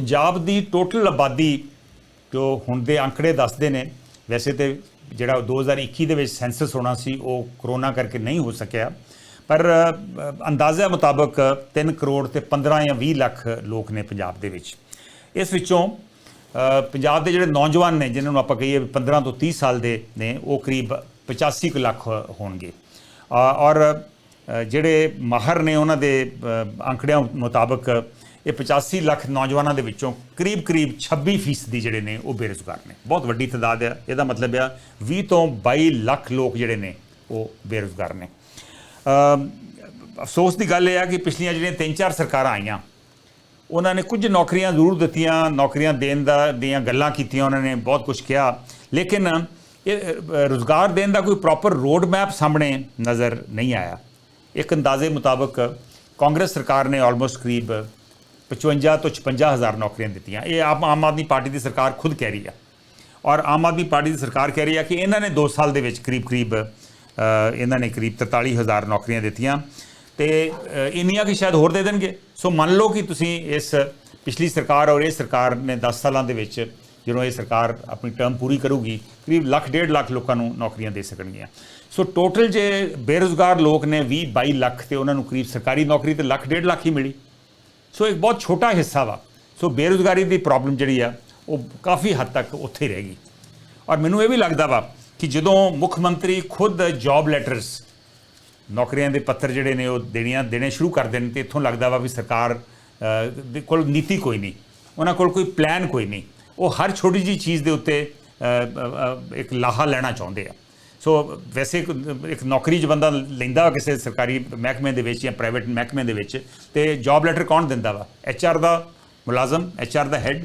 ਪੰਜਾਬ ਦੀ total ਆਬਾਦੀ ਜੋ ਹੁਣ ਦੇ ਅੰਕੜੇ ਦੱਸਦੇ ਨੇ ਵੈਸੇ ਤੇ ਜਿਹੜਾ 2021 ਦੇ ਵਿੱਚ ਸੈਂਸਸ ਹੋਣਾ ਸੀ ਉਹ ਕਰੋਨਾ ਕਰਕੇ ਨਹੀਂ ਹੋ ਸਕਿਆ। ਪਰ ਅ, ਅੰਦਾਜ਼ਾ ਮੁਤਾਬਕ 3 ਕਰੋੜ ਤੇ 15 ਜਾਂ 20 ਲੱਖ ਲੋਕ ਨੇ ਪੰਜਾਬ ਦੇ ਵਿੱਚ। ਇਸ ਵਿੱਚੋਂ ਪੰਜਾਬ ਦੇ ਜਿਹੜੇ ਨੌਜਵਾਨ ਨੇ ਜਿਨ੍ਹਾਂ ਨੂੰ ਆਪਾਂ ਕਹੀਏ ਵੀ 15 ਤੋਂ 30 ਸਾਲ ਦੇ ਨੇ ਉਹ ਕਰੀਬ 85 ਕੁ ਲੱਖ ਹੋਣਗੇ। ਔਰ ਜਿਹੜੇ ਮਾਹਰ ਨੇ ਉਹਨਾਂ ਦੇ ਅੰਕੜਿਆਂ ਮੁਤਾਬਕ ਇਹ 85 ਲੱਖ ਨੌਜਵਾਨਾਂ ਦੇ ਵਿੱਚੋਂ ਕਰੀਬ ਕਰੀਬ 26 ਫੀਸਦੀ ਜਿਹੜੇ ਨੇ ਉਹ ਬੇਰੁਜ਼ਗਾਰ ਨੇ। ਬਹੁਤ ਵੱਡੀ ਤਾਦਾਦ ਹੈ। ਇਹਦਾ ਮਤਲਬ ਆ 20 ਤੋਂ 22 ਲੱਖ ਲੋਕ ਜਿਹੜੇ ਨੇ ਉਹ ਬੇਰੁਜ਼ਗਾਰ ਨੇ। ਅਫਸੋਸ ਦੀ ਗੱਲ ਇਹ ਆ ਕਿ ਪਿਛਲੀਆਂ ਜਿਹੜੀਆਂ ਤਿੰਨ ਚਾਰ ਸਰਕਾਰਾਂ ਆਈਆਂ ਉਹਨਾਂ ਨੇ ਕੁਝ ਨੌਕਰੀਆਂ ਜ਼ਰੂਰ ਦਿੱਤੀਆਂ ਨੌਕਰੀਆਂ ਦੇਣ ਦਾ ਦੀਆਂ ਗੱਲਾਂ ਕੀਤੀਆਂ ਉਹਨਾਂ ਨੇ ਬਹੁਤ ਕੁਝ ਕਿਹਾ। ਲੇਕਿਨ ਇਹ ਅ, ਰੁਜ਼ਗਾਰ ਦੇਣ ਦਾ ਕੋਈ ਪ੍ਰੋਪਰ ਰੋਡ ਮੈਪ ਸਾਹਮਣੇ ਨਜ਼ਰ ਨਹੀਂ ਆਇਆ। ਇੱਕ ਅੰਦਾਜ਼ੇ ਮੁਤਾਬਕ ਕਾਂਗਰਸ ਸਰਕਾਰ ਨੇ ਆਲਮੋਸਟ ਕਰੀਬ 55 ਤੋਂ 56 ਹਜ਼ਾਰ ਨੌਕਰੀਆਂ ਦਿੱਤੀਆਂ। ਇਹ ਆਪ ਆਮ ਆਦਮੀ ਪਾਰਟੀ ਦੀ ਸਰਕਾਰ ਖੁਦ ਕਹਿ ਰਹੀ ਆ। ਔਰ ਆਮ ਆਦਮੀ ਪਾਰਟੀ ਦੀ ਸਰਕਾਰ ਕਹਿ ਰਹੀ ਆ ਕਿ ਇਹਨਾਂ ਨੇ 2 ਸਾਲ ਦੇ ਵਿੱਚ ਕਰੀਬ ਕਰੀਬ ਇਹਨਾਂ ਨੇ ਕਰੀਬ 43 ਹਜ਼ਾਰ ਨੌਕਰੀਆਂ ਦਿੱਤੀਆਂ। ਤੇ ਇੰਨੀਆਂ ਕਿ ਸ਼ਾਇਦ ਹੋਰ ਦੇ ਦੇਣਗੇ। ਸੋ ਮੰਨ ਲਓ ਕਿ ਤੁਸੀਂ ਇਸ ਪਿਛਲੀ ਸਰਕਾਰ ਔਰ ਇਹ ਸਰਕਾਰ ਨੇ 10 ਸਾਲਾਂ ਦੇ ਵਿੱਚ ਜਦੋਂ ਇਹ ਸਰਕਾਰ ਆਪਣੀ ਟਰਮ ਪੂਰੀ ਕਰੂਗੀ, ਕਰੀਬ ਲੱਖ, ਡੇਢ ਲੱਖ ਲੋਕਾਂ ਨੂੰ ਨੌਕਰੀਆਂ ਦੇ ਸਕਣਗੀਆਂ। ਸੋ ਟੋਟਲ ਜੇ ਬੇਰੁਜ਼ਗਾਰ ਲੋਕ ਨੇ 20 22 ਲੱਖ ਤੇ ਉਹਨਾਂ ਨੂੰ ਕਰੀਬ ਸਰਕਾਰੀ ਨੌਕਰੀ ਤੇ ਲੱਖ, ਡੇਢ ਲੱਖ ਹੀ ਮਿਲੀ। ਸੋ ਇੱਕ ਬਹੁਤ ਛੋਟਾ ਹਿੱਸਾ ਵਾ ਸੋ ਬੇਰੁਜ਼ਗਾਰੀ ਦੀ ਪ੍ਰੋਬਲਮ ਜਿਹੜੀ ਆ ਉਹ ਕਾਫੀ ਹੱਦ ਤੱਕ ਉੱਥੇ ਹੀ ਰਹਿ ਗਈ ਔਰ ਮੈਨੂੰ ਇਹ ਵੀ ਲੱਗਦਾ ਵਾ ਕਿ ਜਦੋਂ ਮੁੱਖ ਮੰਤਰੀ ਖੁਦ ਜੌਬ ਲੈਟਰਸ ਨੌਕਰੀਆਂ ਦੇ ਪੱਤਰ ਜਿਹੜੇ ਨੇ ਉਹ ਦੇਣੀਆਂ ਦੇਣੇ ਸ਼ੁਰੂ ਕਰ ਦੇਣ ਤੇ ਇੱਥੋਂ ਲੱਗਦਾ ਵਾ ਵੀ ਸਰਕਾਰ ਦੇ ਕੋਲ ਨੀਤੀ ਕੋਈ ਨਹੀਂ ਉਹਨਾਂ ਕੋਲ ਕੋਈ ਪਲਾਨ ਕੋਈ ਨਹੀਂ ਉਹ ਹਰ ਛੋਟੀ ਜੀ ਚੀਜ਼ ਦੇ ਉੱਤੇ ਇੱਕ ਲਾਹਾ ਲੈਣਾ ਚਾਹੁੰਦੇ ਆ ਸੋ ਵੈਸੇ ਇੱਕ ਨੌਕਰੀ 'ਚ ਬੰਦਾ ਲੈਂਦਾ ਵਾ ਕਿਸੇ ਸਰਕਾਰੀ ਮਹਿਕਮੇ ਦੇ ਵਿੱਚ ਜਾਂ ਪ੍ਰਾਈਵੇਟ ਮਹਿਕਮੇ ਦੇ ਵਿੱਚ, ਤੇ ਜੌਬ ਲੈਟਰ ਕੌਣ ਦਿੰਦਾ ਵਾ? ਆਰ ਦਾ ਮੁਲਾਜ਼ਮ ਆਰ ਦਾ ਹੈੱਡ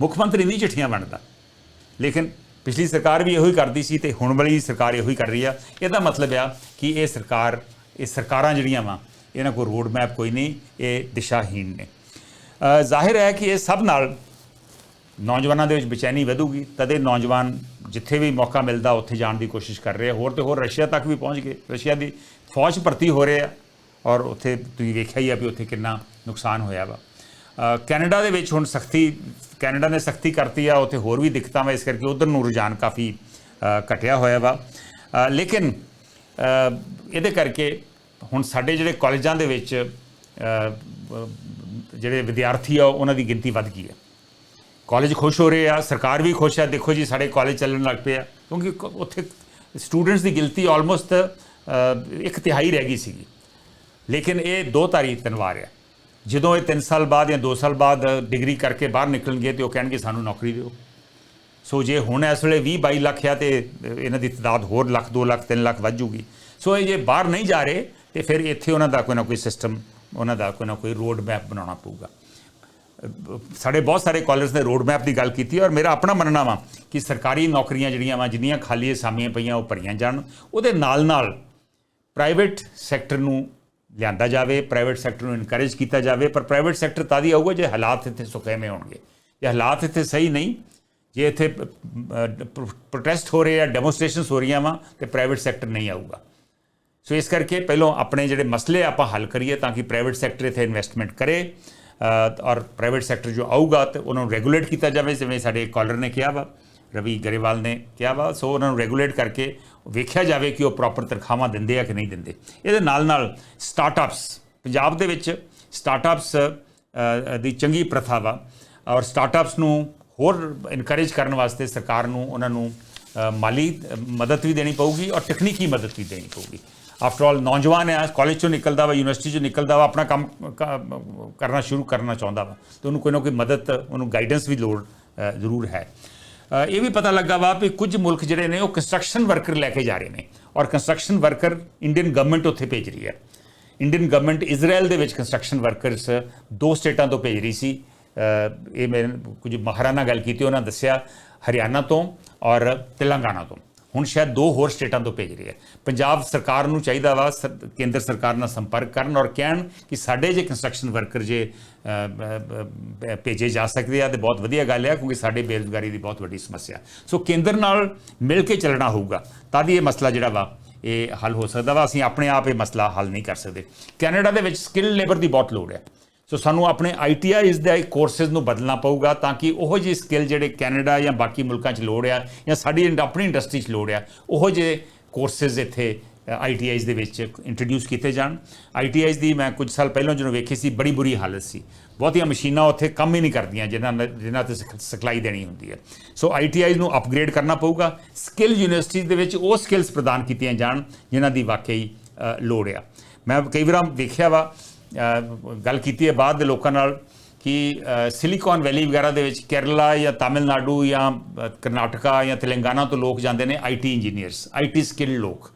ਮੁੱਖ ਮੰਤਰੀ ਨਹੀਂ ਚਿੱਠੀਆਂ ਵੰਡਦਾ। ਲੇਕਿਨ ਪਿਛਲੀ ਸਰਕਾਰ ਵੀ ਇਹੋ ਹੀ ਕਰਦੀ ਸੀ ਤੇ ਹੁਣ ਵਾਲੀ ਸਰਕਾਰ ਇਹੋ ਹੀ ਕਰ ਰਹੀ ਆ। ਇਹਦਾ ਮਤਲਬ ਆ ਕਿ ਇਹ ਸਰਕਾਰ, ਇਹ ਸਰਕਾਰਾਂ ਜਿਹੜੀਆਂ ਵਾ, ਇਹਨਾਂ ਕੋਲ ਰੋਡ ਮੈਪ ਕੋਈ ਨਹੀਂ, ਇਹ ਦਿਸ਼ਾਹੀਣ ਨੇ। ਜ਼ਾਹਿਰ ਹੈ ਕਿ ਇਹ ਸਭ ਨਾਲ ਨੌਜਵਾਨਾਂ ਦੇ ਵਿੱਚ ਬੇਚੈਨੀ ਵਧੂਗੀ, ਤਦੇ ਨੌਜਵਾਨ ਜਿੱਥੇ ਵੀ ਮੌਕਾ ਮਿਲਦਾ, ਉੱਥੇ ਜਾਣ ਦੀ ਕੋਸ਼ਿਸ਼ ਕਰ ਰਹੇ ਆ। ਹੋਰ ਤੇ ਹੋਰ ਰਸ਼ੀਆ ਤੱਕ ਵੀ ਪਹੁੰਚ ਗਏ। ਰਸ਼ੀਆ ਦੀ ਫੌਜ ਭਰਤੀ ਹੋ ਰਹੇ ਆ ਔਰ ਉੱਥੇ ਤੁਸੀਂ ਵੇਖਿਆ ਹੀ ਆ ਵੀ ਉੱਥੇ ਕਿੰਨਾ ਨੁਕਸਾਨ ਹੋਇਆ ਵਾ। ਕੈਨੇਡਾ ਦੇ ਵਿੱਚ ਹੁਣ ਸਖਤੀ, ਕੈਨੇਡਾ ਨੇ ਸਖਤੀ ਕਰਤੀ ਆ। ਉੱਥੇ ਹੋਰ ਵੀ ਦਿੱਕਤਾਂ ਵਾ, ਇਸ ਕਰਕੇ ਉਧਰ ਨੂੰ ਰੁਝਾਨ ਕਾਫੀ ਘਟਿਆ ਹੋਇਆ ਵਾ। ਲੇਕਿਨ ਇਹਦੇ ਕਰਕੇ ਹੁਣ ਸਾਡੇ ਜਿਹੜੇ ਕਾਲਜਾਂ ਦੇ ਵਿੱਚ ਜਿਹੜੇ ਵਿਦਿਆਰਥੀ ਆ, ਉਹਨਾਂ ਦੀ ਗਿਣਤੀ ਵੱਧ ਗਈ ਹੈ। ਕਾਲਜ ਖੁਸ਼ ਹੋ ਰਹੇ ਆ, ਸਰਕਾਰ ਵੀ ਖੁਸ਼ ਆ। ਦੇਖੋ ਜੀ, ਸਾਡੇ ਕਾਲਜ ਚੱਲਣ ਲੱਗ ਪਏ ਆ। ਕਿਉਂਕਿ ਉੱਥੇ ਸਟੂਡੈਂਟਸ ਦੀ ਗਿਣਤੀ ਆਲਮੋਸਟ ਇੱਕ ਤਿਹਾਈ ਰਹਿ ਗਈ ਸੀਗੀ। ਲੇਕਿਨ ਇਹ ਦੋ ਤਾਰੀਖ ਤਨਵਾਰ ਆ। ਜਦੋਂ ਇਹ 3 ਸਾਲ ਬਾਅਦ ਜਾਂ 2 ਸਾਲ ਬਾਅਦ ਡਿਗਰੀ ਕਰਕੇ ਬਾਹਰ ਨਿਕਲਣਗੇ ਤੇ ਉਹ ਕਹਿਣਗੇ, ਸਾਨੂੰ ਨੌਕਰੀ ਦਿਓ। ਸੋ ਜੇ ਹੁਣ ਇਸ ਵੇਲੇ 20 22 ਲੱਖ ਆ ਤੇ ਇਹਨਾਂ ਦੀ ਤਾਦਾਦ ਹੋਰ ਲੱਖ 2 ਲੱਖ 3 ਲੱਖ ਵੱਧ ਜੂਗੀ। ਸੋ ਇਹ ਜੇ ਬਾਹਰ ਨਹੀਂ ਜਾ ਰਹੇ, ਤੇ ਫਿਰ ਇੱਥੇ ਉਹਨਾਂ ਦਾ ਕੋਈ ਨਾ ਕੋਈ ਸਿਸਟਮ ਉਹਨਾਂ ਦਾ ਕੋਈ ਨਾ ਕੋਈ ਰੋਡ ਮੈਪ ਬਣਾਉਣਾ ਪਊਗਾ। ਸਾਡੇ ਬਹੁਤ ਸਾਰੇ ਕਾਲਜ ਨੇ ਰੋਡ ਮੈਪ ਦੀ ਗੱਲ ਕੀਤੀ ਔਰ ਮੇਰਾ ਆਪਣਾ ਮੰਨਣਾ ਵਾ ਕਿ ਸਰਕਾਰੀ ਨੌਕਰੀਆਂ ਜਿਹੜੀਆਂ ਵਾ, ਜਿੰਨੀਆਂ ਖਾਲੀ ਅਸਾਮੀਆਂ ਪਈਆਂ, ਉਹ ਭਰੀਆਂ ਜਾਣ। ਉਹਦੇ ਨਾਲ ਨਾਲ ਪ੍ਰਾਈਵੇਟ ਸੈਕਟਰ ਨੂੰ ਲਿਆਂਦਾ ਜਾਵੇ ਪ੍ਰਾਈਵੇਟ ਸੈਕਟਰ ਨੂੰ ਇਨਕਰੇਜ ਕੀਤਾ ਜਾਵੇ, ਪਰ ਪ੍ਰਾਈਵੇਟ ਸੈਕਟਰ ਤਾਂ ਹੀ ਆਊਗਾ ਜੇ ਹਾਲਾਤ ਇੱਥੇ ਸੁਖੇਵੇਂ ਹੋਣਗੇ। ਜੇ ਹਾਲਾਤ ਇੱਥੇ ਸਹੀ ਨਹੀਂ, ਜੇ ਇੱਥੇ ਪ੍ਰੋਟੈਸਟ ਹੋ ਰਹੇ ਆ ਡੈਮੋਨਸਟ੍ਰੇਸ਼ਨਸ ਹੋ ਰਹੀਆਂ ਵਾ, ਤੇ ਪ੍ਰਾਈਵੇਟ ਸੈਕਟਰ ਨਹੀਂ ਆਊਗਾ। ਸੋ ਇਸ ਕਰਕੇ ਪਹਿਲਾਂ ਆਪਣੇ ਜਿਹੜੇ ਮਸਲੇ ਆਪਾਂ ਹੱਲ ਕਰੀਏ ਤਾਂ ਕਿ ਪ੍ਰਾਈਵੇਟ ਸੈਕਟਰ ਇੱਥੇ ਇਨਵੈਸਟਮੈਂਟ ਕਰੇ। ਔਰ ਪ੍ਰਾਈਵੇਟ ਸੈਕਟਰ ਜੋ ਆਊਗਾ ਤੇ ਉਹਨਾਂ ਨੂੰ ਰੈਗੂਲੇਟ ਕੀਤਾ ਜਾਵੇ, ਜਿਵੇਂ ਸਾਡੇ ਕਾਲਰ ਨੇ ਕਿਹਾ ਵਾ, ਰਵੀ ਗਰੇਵਾਲ ਨੇ ਕਿਹਾ ਵਾ, ਸੋ ਉਹਨਾਂ ਨੂੰ ਰੈਗੂਲੇਟ ਕਰਕੇ ਵੇਖਿਆ ਜਾਵੇ ਕਿ ਉਹ ਪ੍ਰੋਪਰ ਤਨਖਾਹਾਂ ਦਿੰਦੇ ਆ ਕਿ ਨਹੀਂ ਦਿੰਦੇ। ਇਹਦੇ ਨਾਲ ਨਾਲ ਸਟਾਰਟਅਪਸ ਪੰਜਾਬ ਦੇ ਵਿੱਚ ਸਟਾਰਟਅਪਸ ਦੀ ਚੰਗੀ ਪ੍ਰਥਾ ਵਾ, ਔਰ ਸਟਾਰਟਅਪਸ ਨੂੰ ਹੋਰ ਇਨਕਰੇਜ ਕਰਨ ਵਾਸਤੇ ਸਰਕਾਰ ਨੂੰ ਉਹਨਾਂ ਨੂੰ ਮਾਲੀ ਮਦਦ ਵੀ ਦੇਣੀ ਪਊਗੀ ਔਰ ਤਕਨੀਕੀ ਮਦਦ ਵੀ ਦੇਣੀ ਪਊਗੀ। ਆਫਟਰ ਆਲ ਨੌਜਵਾਨ ਹੈ ਕਾਲਜ ਚੋਂ ਨਿਕਲਦਾ ਵਾ ਯੂਨੀਵਰਸਿਟੀ ਚੋਂ ਨਿਕਲਦਾ ਵਾ, ਆਪਣਾ ਕੰਮ ਕ- ਕਰਨਾ ਸ਼ੁਰੂ ਕਰਨਾ ਚਾਹੁੰਦਾ ਵਾ। ਤੇ ਉਹਨੂੰ ਕੋਈ ਨਾ ਕੋਈ ਮਦਦ, ਉਹਨੂੰ ਗਾਈਡੈਂਸ ਵੀ ਲੋੜ ਜ਼ਰੂਰ ਹੈ। ਇਹ ਵੀ ਪਤਾ ਲੱਗਾ ਵਾ ਵੀ ਕੁਝ ਮੁਲਕ ਜਿਹੜੇ ਨੇ, ਉਹ ਕੰਸਟਰਕਸ਼ਨ ਵਰਕਰ ਲੈ ਕੇ ਜਾ ਰਹੇ ਨੇ। ਔਰ ਕੰਸਟਰਕਸ਼ਨ ਵਰਕਰ ਇੰਡੀਅਨ ਗਵਰਨਮੈਂਟ ਉੱਥੇ ਭੇਜ ਰਹੀ ਹੈ। ਇੰਡੀਅਨ ਗਵਰਨਮੈਂਟ ਇਜ਼ਰਾਈਲ ਦੇ ਵਿੱਚ ਕੰਸਟਰਕਸ਼ਨ ਵਰਕਰਸ ਦੋ ਸਟੇਟਾਂ ਤੋਂ ਭੇਜ ਰਹੀ ਸੀ। ਇਹ ਮੈਂ ਕੁਝ ਮਾਹਰਾਂ ਨਾਲ ਗੱਲ ਕੀਤੀ, ਉਹਨਾਂ ਦੱਸਿਆ, ਹਰਿਆਣਾ ਤੋਂ ਔਰ ਤੇਲੰਗਾਨਾ ਤੋਂ। ਹੁਣ ਸ਼ਾਇਦ ਦੋ ਹੋਰ ਸਟੇਟਾਂ ਤੋਂ ਭੇਜ ਰਹੀ ਹੈ। ਪੰਜਾਬ ਸਰਕਾਰ ਨੂੰ ਚਾਹੀਦਾ ਵਾ ਸਰ- ਕੇਂਦਰ ਸਰਕਾਰ ਨਾਲ ਸੰਪਰਕ ਕਰਨ ਔਰ ਕਹਿਣ ਕਿ ਸਾਡੇ ਜੇ ਕੰਸਟਰਕਸ਼ਨ ਵਰਕਰ ਜੇ ਭੇਜੇ ਜਾ ਸਕਦੇ ਆ, ਤੇ ਬਹੁਤ ਵਧੀਆ ਗੱਲ ਹੈ ਕਿਉਂਕਿ ਸਾਡੇ ਬੇਰੁਜ਼ਗਾਰੀ ਦੀ ਬਹੁਤ ਵੱਡੀ ਸਮੱਸਿਆ। ਸੋ ਕੇਂਦਰ ਨਾਲ ਮਿਲ ਕੇ ਚੱਲਣਾ ਹੋਊਗਾ ਤਾਂ ਹੀ ਇਹ ਮਸਲਾ ਜਿਹੜਾ ਵਾ, ਇਹ ਹੱਲ ਹੋ ਸਕਦਾ ਵਾ। ਅਸੀਂ ਆਪਣੇ ਆਪ ਇਹ ਮਸਲਾ ਹੱਲ ਨਹੀਂ ਕਰ ਸਕਦੇ। ਕੈਨੇਡਾ ਦੇ ਵਿੱਚ ਸਕਿੱਲ ਲੇਬਰ ਦੀ ਬਹੁਤ ਲੋੜ ਹੈ। ਸੋ ਸਾਨੂੰ ਆਪਣੇ ਆਈਟੀਆਈਜ਼ ਦੇ ਕੋਰਸਸ ਨੂੰ ਬਦਲਣਾ ਪਊਗਾ ਤਾਂ ਕਿ ਉਹੋ ਜਿਹੇ ਸਕਿੱਲ ਜਿਹੜੇ ਕੈਨੇਡਾ ਜਾਂ ਬਾਕੀ ਮੁਲਕਾਂ 'ਚ ਲੋੜ ਆ ਜਾਂ ਸਾਡੀ ਇੰਡ- ਆਪਣੀ ਇੰਡਸਟਰੀ 'ਚ ਲੋੜ ਆ, ਉਹੋ ਜਿਹੇ ਕੋਰਸਸ ਇੱਥੇ ਆਈਟੀਆਈਜ਼ ਦੇ ਵਿੱਚ ਇੰਟਰੋਡਿਊਸ ਕੀਤੇ ਜਾਣ। ਆਈਟੀਆਈਜ਼ ਦੀ ਮੈਂ ਕੁਝ ਸਾਲ ਪਹਿਲਾਂ ਜਦੋਂ ਵੇਖੀ ਸੀ, ਬੜੀ ਬੁਰੀ ਹਾਲਤ ਸੀ। ਬਹੁਤੀਆਂ ਮਸ਼ੀਨਾਂ ਉੱਥੇ ਕੰਮ ਹੀ ਨਹੀਂ ਕਰਦੀਆਂ ਜਿਨ੍ਹਾਂ ਨਾਲ- ਜਿਨ੍ਹਾਂ ਤੇ ਸਿਖ- ਸਿਖਲਾਈ ਦੇਣੀ ਹੁੰਦੀ ਹੈ। ਸੋ ਆਈਟੀਆਈਜ਼ ਨੂੰ ਅਪਗ੍ਰੇਡ ਕਰਨਾ ਪਊਗਾ। ਸਕਿੱਲ ਯੂਨੀਵਰਸਿਟੀ ਦੇ ਵਿੱਚ ਉਹ ਸਕਿੱਲਸ ਪ੍ਰਦਾਨ ਕੀਤੀਆਂ ਜਾਣ, ਜਿਨ੍ਹਾਂ ਦੀ ਵਾਕਈ ਲੋੜ ਆ। ਮੈਂ ਕਈ ਵਾਰ ਵੇਖਿਆ ਵਾ ਗੱਲ ਕੀਤੀ ਹੈ ਬਾਅਦ ਦੇ ਲੋਕਾਂ ਨਾਲ ਕਿ ਸਿਲੀਕਨ ਵੈਲੀ ਵਗੈਰਾ ਦੇ ਵਿੱਚ ਕੇਰਲਾ ਜਾਂ ਤਾਮਿਲਨਾਡੂ ਜਾਂ ਕਰਨਾਟਕਾ ਜਾਂ ਤੇਲੰਗਾਨਾ ਤੋਂ ਲੋਕ ਜਾਂਦੇ ਨੇ ਆਈਟੀ ਇੰਜੀਨੀਅਰਸ ਆਈਟੀ ਸਕਿੱਲ ਲੋਕ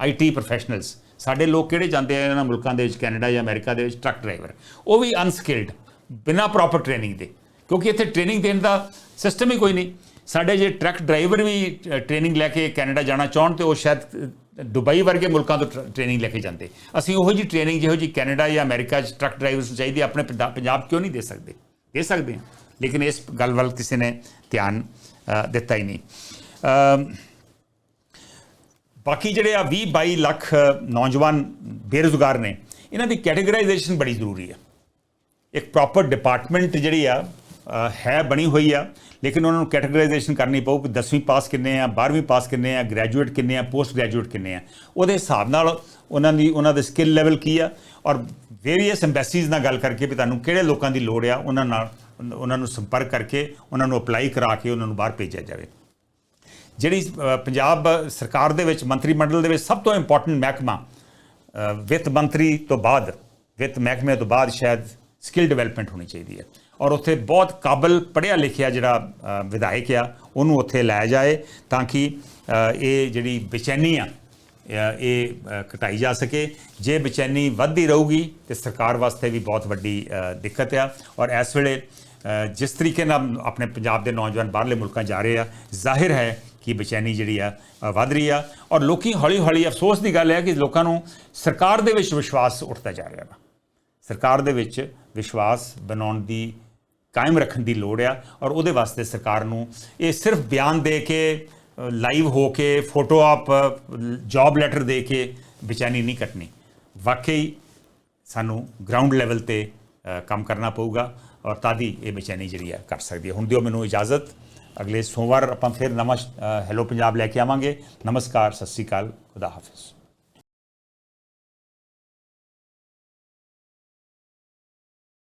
ਆਈਟੀ ਪ੍ਰੋਫੈਸ਼ਨਲਸ ਸਾਡੇ ਲੋਕ ਕਿਹੜੇ ਜਾਂਦੇ ਆ ਇਹਨਾਂ ਮੁਲਕਾਂ ਦੇ ਵਿੱਚ, ਕੈਨੇਡਾ ਜਾਂ ਅਮਰੀਕਾ ਦੇ ਵਿੱਚ? ਟਰੱਕ ਡਰਾਈਵਰ ਉਹ ਵੀ ਅਨਸਕਿਲਡ ਬਿਨਾਂ ਪ੍ਰੋਪਰ ਟ੍ਰੇਨਿੰਗ ਦੇ। ਕਿਉਂਕਿ ਇੱਥੇ ਟ੍ਰੇਨਿੰਗ ਦੇਣ ਦਾ ਸਿਸਟਮ ਹੀ ਕੋਈ ਨਹੀਂ। ਸਾਡੇ ਜੇ ਟਰੱਕ ਡਰਾਈਵਰ ਵੀ ਟ੍ਰੇਨਿੰਗ ਲੈ ਕੇ ਕੈਨੇਡਾ ਜਾਣਾ ਚਾਹਣ ਤੇ ਉਹ ਸ਼ਾਇਦ ਦੁਬਈ ਵਰਗੇ ਮੁਲਕਾਂ ਤੋਂ ਟ੍ਰੇਨਿੰਗ ਲੈ ਕੇ ਜਾਂਦੇ। ਅਸੀਂ ਉਹੋ ਜੀ ਟ੍ਰੇਨਿੰਗ ਜਿਹੋ ਜੀ ਕੈਨੇਡਾ ਜਾਂ ਅਮਰੀਕਾ 'ਚ ਟਰੱਕ ਡਰਾਈਵਰਸ ਨੂੰ ਚਾਹੀਦੀ ਆਪਣੇ ਪੰਜਾਬ ਕਿਉਂ ਨਹੀਂ ਦੇ ਸਕਦੇ? ਦੇ ਸਕਦੇ ਹਾਂ ਲੇਕਿਨ ਇਸ ਗੱਲ ਵੱਲ ਕਿਸੇ ਨੇ ਧਿਆਨ ਦਿੱਤਾ ਹੀ ਨਹੀਂ। ਬਾਕੀ ਜਿਹੜੇ ਆ 20 22 ਲੱਖ ਨੌਜਵਾਨ ਬੇਰੁਜ਼ਗਾਰ ਨੇ, ਇਹਨਾਂ ਦੀ ਕੈਟਾਗਰਾਈਜੇਸ਼ਨ ਬੜੀ ਜ਼ਰੂਰੀ ਹੈ ਇੱਕ ਪ੍ਰੋਪਰ ਡਿਪਾਰਟਮੈਂਟ ਜਿਹੜੀ ਆ ਹੈ, ਬਣੀ ਹੋਈ ਆ। ਲੇਕਿਨ ਉਹਨਾਂ ਨੂੰ ਕੈਟਾਗਰਾਈਜੇਸ਼ਨ ਕਰਨੀ ਪਊ ਕਿ 10ਵੀਂ ਪਾਸ ਕਿੰਨੇ ਆ 12ਵੀਂ ਪਾਸ ਕਿੰਨੇ ਆ ਗ੍ਰੈਜੂਏਟ ਕਿੰਨੇ ਆ ਪੋਸਟ ਗ੍ਰੈਜੂਏਟ ਕਿੰਨੇ ਆ। ਉਹਦੇ ਹਿਸਾਬ ਨਾਲ ਉਹਨਾਂ ਦੀ, ਉਹਨਾਂ ਦੇ ਸਕਿੱਲ ਲੈਵਲ ਕੀ ਆ ਔਰ ਵੇਰੀਅਸ ਐਮਬੈਸੀਜ਼ ਨਾਲ ਗੱਲ ਕਰਕੇ ਵੀ ਤੁਹਾਨੂੰ ਕਿਹੜੇ ਲੋਕਾਂ ਦੀ ਲੋੜ ਆ, ਉਹਨਾਂ ਨਾਲ, ਉਹਨਾਂ ਨੂੰ ਸੰਪਰਕ ਕਰਕੇ ਉਹਨਾਂ ਨੂੰ ਅਪਲਾਈ ਕਰਾ ਕੇ ਉਹਨਾਂ ਨੂੰ ਬਾਹਰ ਭੇਜਿਆ ਜਾਵੇ। ਜਿਹੜੀ ਪੰਜਾਬ ਸਰਕਾਰ ਦੇ ਵਿੱਚ, ਮੰਤਰੀ ਮੰਡਲ ਦੇ ਵਿੱਚ ਸਭ ਤੋਂ ਇੰਪੋਰਟੈਂਟ ਮਹਿਕਮਾ ਵਿੱਤ ਮੰਤਰੀ ਤੋਂ ਬਾਅਦ, ਵਿੱਤ ਮਹਿਕਮੇ ਤੋਂ ਬਾਅਦ ਸ਼ਾਇਦ ਸਕਿੱਲ ਡਿਵੈਲਪਮੈਂਟ ਹੋਣੀ ਚਾਹੀਦੀ ਹੈ। ਔਰ ਉੱਥੇ ਬਹੁਤ ਕਾਬਲ ਪੜ੍ਹਿਆ ਲਿਖਿਆ ਜਿਹੜਾ ਵਿਧਾਇਕ ਆ, ਉਹਨੂੰ ਉੱਥੇ ਲਾਇਆ ਜਾਏ ਤਾਂ ਕਿ ਇਹ ਜਿਹੜੀ ਬੇਚੈਨੀ ਆ ਇਹ ਘਟਾਈ ਜਾ ਸਕੇ। ਜੇ ਬੇਚੈਨੀ ਵੱਧਦੀ ਰਹੂਗੀ ਤੇ ਸਰਕਾਰ ਵਾਸਤੇ ਵੀ ਬਹੁਤ ਵੱਡੀ ਦਿੱਕਤ ਆ। ਔਰ ਇਸ ਵੇਲੇ ਜਿਸ ਤਰੀਕੇ ਨਾਲ ਆਪਣੇ ਪੰਜਾਬ ਦੇ ਨੌਜਵਾਨ ਬਾਹਰਲੇ ਮੁਲਕਾਂ ਜਾ ਰਹੇ ਆ, ਜ਼ਾਹਿਰ ਹੈ ਕਿ ਬੇਚੈਨੀ ਜਿਹੜੀ ਆ ਵੱਧ ਰਹੀ ਆ। ਔਰ ਲੋਕੀ ਹੌਲੀ ਹੌਲੀ ਅਫਸੋਸ ਦੀ ਗੱਲ ਹੈ ਕਿ ਲੋਕਾਂ ਨੂੰ ਸਰਕਾਰ ਦੇ ਵਿੱਚ ਵਿਸ਼ਵਾਸ ਉੱਠਦਾ ਜਾ ਰਿਹਾ ਵਾ। ਸਰਕਾਰ ਦੇ ਵਿੱਚ ਵਿਸ਼ਵਾਸ ਬਣਾਉਣ ਦੀ, ਕਾਇਮ ਰੱਖਣ ਦੀ ਲੋੜ ਆ ਔਰ ਉਹਦੇ ਵਾਸਤੇ ਸਰਕਾਰ ਨੂੰ ਇਹ ਸਿਰਫ ਬਿਆਨ ਦੇ ਕੇ ਲਾਈਵ ਹੋ ਕੇ ਫੋਟੋ ਆਪ ਜੌਬ ਲੈਟਰ ਦੇ ਕੇ ਬੇਚੈਨੀ ਨਹੀਂ ਕੱਟਣੀ। ਵਾਕਈ ਸਾਨੂੰ ਗਰਾਊਂਡ ਲੈਵਲ ਤੇ ਕੰਮ ਕਰਨਾ ਪਊਗਾ ਔਰ ਤਾਂ ਹੀ ਇਹ ਬੇਚੈਨੀ ਜਿਹੜੀ ਆ ਕਰ ਸਕਦੀ ਹੈ ਹੁਣ ਦਿਓ ਮੈਨੂੰ ਇਜਾਜ਼ਤ। ਅਗਲੇ ਸੋਮਵਾਰ ਆਪਾਂ ਫਿਰ ਨਵਾਂ ਹੈਲੋ ਪੰਜਾਬ ਲੈ ਕੇ ਆਵਾਂਗੇ। ਨਮਸਕਾਰ, ਸਤਿ ਸ੍ਰੀ ਅਕਾਲ। ਖੁਦਾ ਹਾਫਿਜ਼।